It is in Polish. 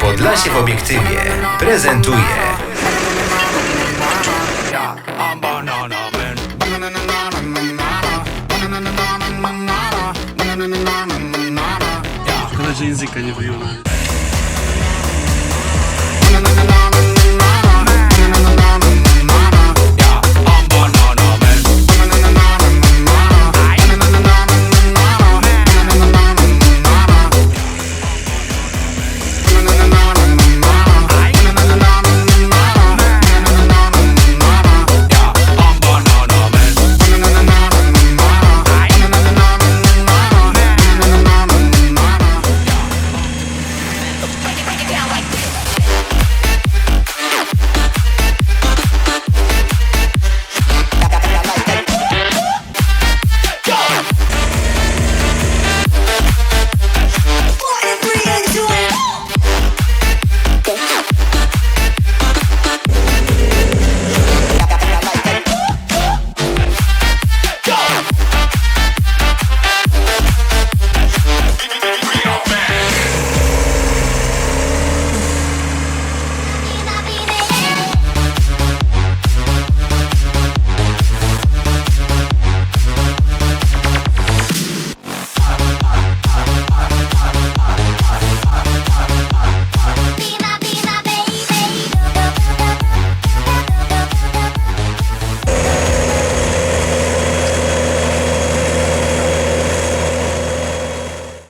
Podlasie w obiektywie prezentuje Szkoda, że języka nie wyjąłem.